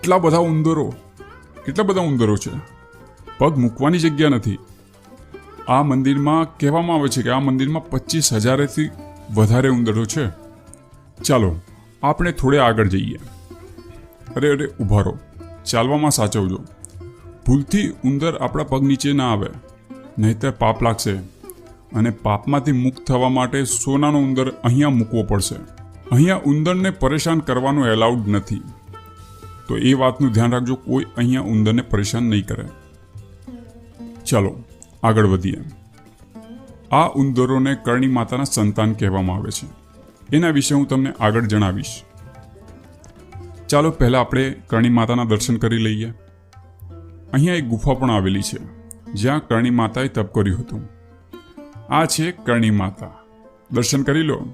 આટલા બધા ઉંદરો, કેટલા બધા ઉંદરો છે? પગ મૂકવાની જગ્યા નથી. આ મંદિરમાં કહેવામાં આવે છે કે આ મંદિરમાં પચીસ હજારેથી વધારે ઉંદરો છે. ચાલો, આપણે થોડે આગળ જઈએ. અરે અરે, ઊભા રહો. ચાલવામાં સાચવજો. ભૂલથી ઉંદર આપણા પગ નીચે ના આવે, નહીંતર પાપ લાગશે અને પાપમાંથી મુક્ત થવા માટે સોનાનો ઉંદર અહીંયા મૂકવો પડશે. અહીંયા ઉંદરને પરેશાન કરવાનું એલાઉડ નથી. તો એ વાતનું ધ્યાન રાખજો, કોઈ અહીંયા ઉંદરને પરેશાન નહીં કરે. ચાલો, આગળ વધીએ. આ ઉંદરોને કરણી માતાના સંતાન કહેવામાં આવે છે. એના વિશે હું તમને આગળ જણાવીશ. ચાલો, પહેલાં આપણે કરણી માતાના દર્શન કરી લઈએ. અહીંયા એક ગુફા પણ આવેલી છે, જ્યાં કરણી માતાએ તપ કર્યું હતું. આ છે કરણી માતા. દર્શન કરી લો.